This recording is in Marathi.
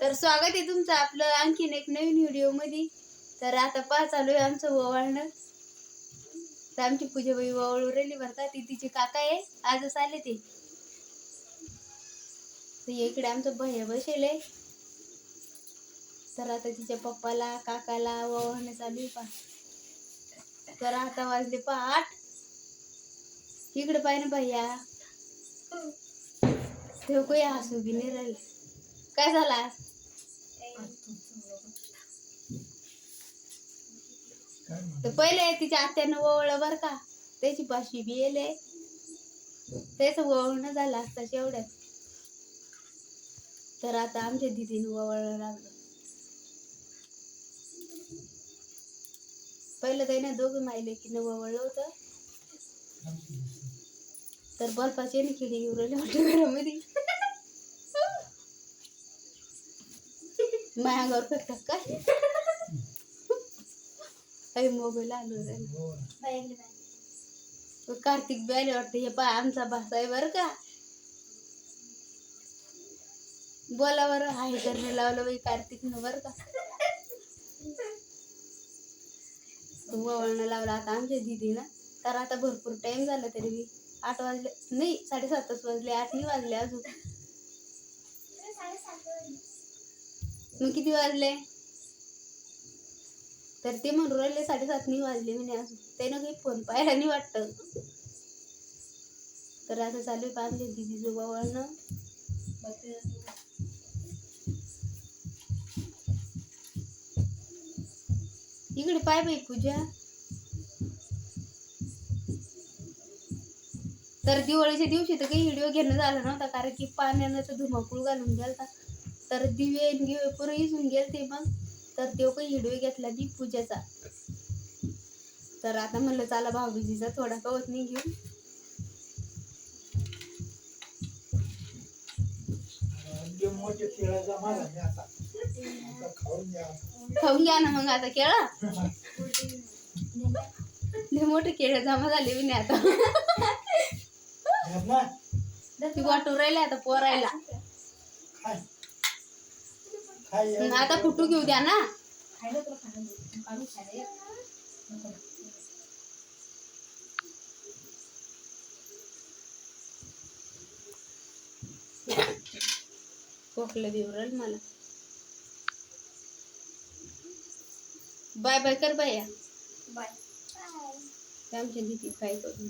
तर स्वागत आहे तुमचं आपलं आणखीन एक नवीन व्हिडिओमध्ये. तर आता पाच चालू आहे आमचं ओवाळणं तर आमची पूजाबाई ओवाळू राहिली भरतात ती तिचे काका आहे आजच आले ते. इकडे आमचं भैया बसेल. तर आता तिच्या पप्पाला काकाला ओवाळणं चालू आहे पा तर आता वाजले पा आठ. इकडे पाय ना भैया. ठेव कोई हसू बी नाही राहिले. काय झाला? तर पहिले तिच्या आत्यानं ओवळलं बर का. त्याची पाशी बी येले. त्याच ओवळणं झालं असतं एवढ्यात तर आता आमच्या दिदीनं ओवळलं लागलं. पहिलं त्याने दोघं माहिले की ओवळलं होतं. तर बर्फाचे खिडी उरली होती घरामध्ये. माझ्या अंगावर फेकतात काय? काही मोबाईल आलो जाईल कार्तिक बी आले वाटतं हे पा आमचा भाषा आहे बरं का. बोला बरं हाय करणं लावलं बाई कार्तिकनं बरं का. वळणं लावलं आता आमच्या दिदीनं. तर आता भरपूर टाईम झाला तरी बी. आठ वाजले नाही साडेसातच वाजले आठ वाजले अजून. मग किती वाजले? तर ते म्हणून राहिले साडेसातनी वाजले म्हणे अजून. त्यानं काही फोन पाहायला नाही वाटतं. तर आता चालू आहे दिदी दिदीचं वळणं इकडे पाय बाई पूजा. तर दिवाळीच्या दिवशी तर काही व्हिडिओ घेणं झालं नव्हता कारण की पाण्यानं तर धुमाकूळ घालून गेलता. तर दिवे गिवे पुरं इजून गेलते मग तर तो काही व्हिडिओ घेतला ती पूजेचा. तर आता म्हणलं चला भाऊबीजीचा थोडा कवत नाही घेऊ. मोठे खेळाचा मला आता. आता खाऊन घ्या. ना मग आता केळा लय मोठे केळ जमा झाले मी नाही आता. घ्या ना. ती वाटू राहिले आता पोरायला. आता फुटू घेऊ द्या ना? खोकलं राहिलं मला. बाय बाय कर बाया. बाय. आमच्या दिदी काय करून.